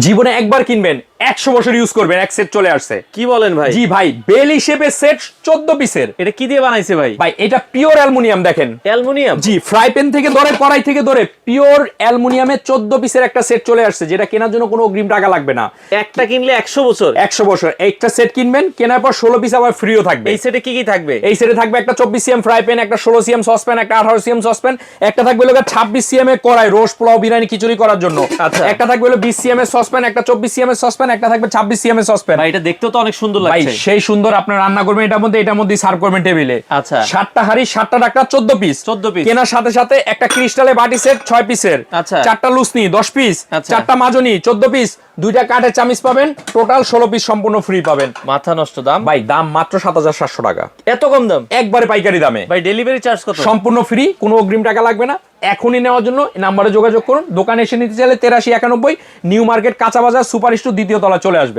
জীবনে একবার কিনবেন। একশো বছর ইউজ করবেন এক সেট চলে আসছে। কি বলেন ভাই? জি ভাই বেল শেপের সেট চোদ্দ পিসের এটা কি দিয়ে বানাইছে ভাই? ভাই এটা পিওর অ্যালুমিনিয়াম দেখেন। অ্যালুমিনিয়াম? জি ফ্রাই প্যান থেকে ধরে কড়াই থেকে ধরে পিওর অ্যালুমিনিয়ামের চোদ্দ পিসের একটা সেট চলে আসছে যেটা কেনার জন্য কোনো অগ্রিম টাকা লাগবে না। একটা কিনলে একশো বছর? একশো বছর। একটা সেট কিনবেন কেনার পর ষোলো পিস আবার ফ্রিও থাকবে। এই সেটে কি কি থাকবে? এই সেটে থাকবে একটা চব্বিশ সিএম ফ্রাই প্যান একটা ষোলো সিএম সসপ্যান একটা আঠারো সিএম সসপ্যান একটা থাকবে লোকের ছাব্বিশ সিএম এর কড়াই রোস্ট পোলাও বিরিয়ানি খিচুড়ি করার জন্য। আচ্ছা। একটা থাকবে বিশ সিএম এর সসপ্যান একটা চব্বিশ সিএম এর সসপ্যান একটা থাকবে ছাব্বিশ সিএম এর সসপ্যান এটা দেখতেও তো অনেক সুন্দর লাগছে। সেই সুন্দর আপনার রান্না করবেন এটার মধ্যে এটার মধ্যে সার্ভ করবেন টেবিলে আচ্ছা। সাতটা হাড়ি সাতটা টাকা চোদ্দ পিস 14 piece। কেনার সাথে সাথে একটা ক্রিস্টালে বাটি সেট ছয় পিসের আচ্ছা। চারটা লুসনি দশ পিস আচ্ছা। চারটা মাজনি চোদ্দ পিস দুইটা কাঠের চামিচ পাবেন। টোটাল ষোলো পিস সম্পূর্ণ ফ্রি পাবেন। মাথা নষ্ট দাম? ভাই দাম মাত্র সাত হাজার সাতশো টাকা। এত কম দাম? একবারে পাইকারি দামে। ভাই ডেলিভারি চার্জ কত? সম্পূর্ণ ফ্রি কোনো অগ্রিম টাকা লাগবে না। এখনই নেওয়ার জন্য নাম্বারে যোগাযোগ করুন। দোকানে এসে নিতে চাইলে তেরাশি একানব্বই, নিউ মার্কেট, কাঁচা বাজার সুপার স্টোর দ্বিতীয় তলা চলে আসবে।